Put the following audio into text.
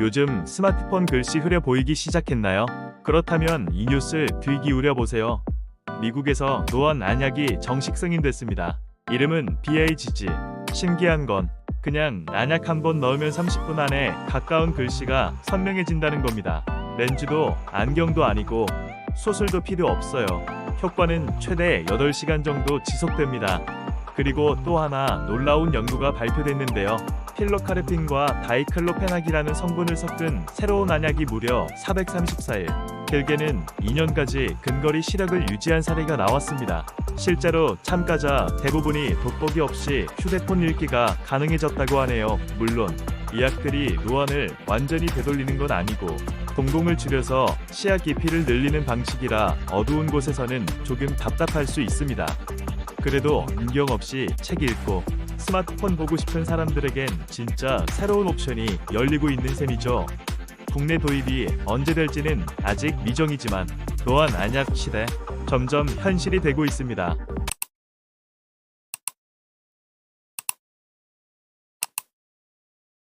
요즘 스마트폰 글씨 흐려 보이기 시작했나요? 그렇다면 이 뉴스를 귀 기울여 보세요. 미국에서 노안 안약이 정식 승인됐습니다. 이름은 BAGG. 신기한 건 그냥 안약 한 번 넣으면 30분 안에 가까운 글씨가 선명해진다는 겁니다. 렌즈도 안경도 아니고 수술도 필요 없어요. 효과는 최대 8시간 정도 지속됩니다. 그리고 또 하나 놀라운 연구가 발표됐는데요. 필로카르핀과 다이클로페낙이라는 성분을 섞은 새로운 안약이 무려 434일, 길게는 2년까지 근거리 시력을 유지한 사례가 나왔습니다. 실제로 참가자 대부분이 돋보기 없이 휴대폰 읽기가 가능해졌다고 하네요. 물론 이 약들이 노안을 완전히 되돌리는 건 아니고 동공을 줄여서 시야 깊이를 늘리는 방식이라 어두운 곳에서는 조금 답답할 수 있습니다. 그래도 안경 없이 책 읽고 스마트폰 보고 싶은 사람들에겐 진짜 새로운 옵션이 열리고 있는 셈이죠. 국내 도입이 언제 될지는 아직 미정이지만 노안 안약 시대 점점 현실이 되고 있습니다.